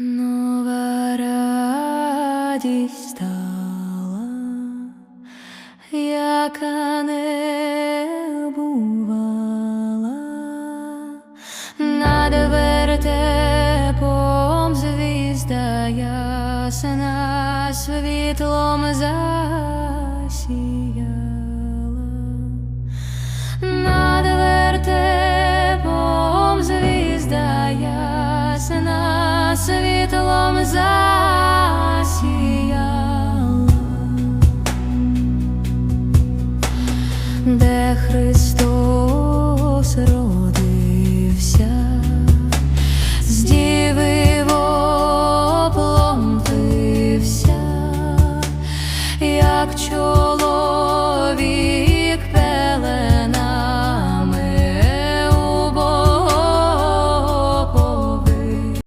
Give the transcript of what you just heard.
Нова радість стала, яка не бувала, над вертепом звізда ясна світлом засіяла. світлом засіяла, де Христос родився, з діви обломтився, як чоловік.